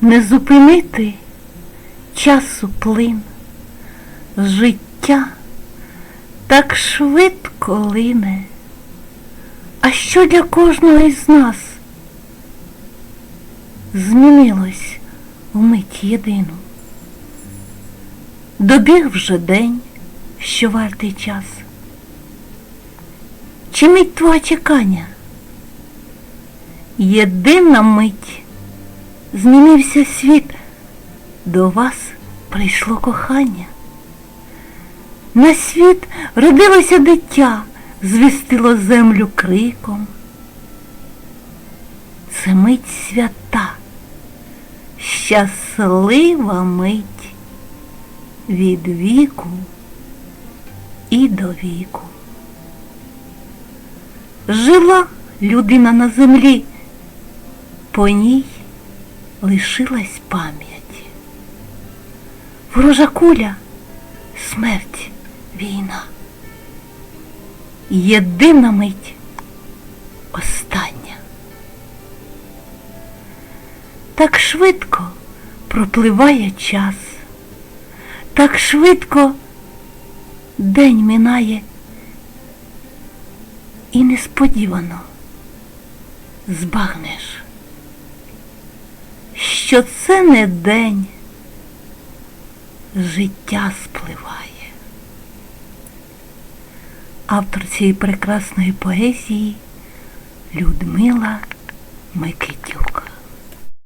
не зупинити часу плин. Життя так швидко лине. А що для кожного із нас змінилось в мить єдину? Добіг вже день, що вартий час. Чи мить твого чекання? Єдина мить змінився світ, до вас прийшло кохання. На світ родилося дитя, звістило землю криком. Це мить свята, щаслива мить від віку і до віку. Жила людина на землі, по ній лишилась пам'ять. Ворожа куля смерть, війна. Єдина мить остання. Так швидко пропливає час, так швидко день минає і несподівано збагнеш, що це не день, життя спливає. Автор цієї прекрасної поезії Людмила Микитюк.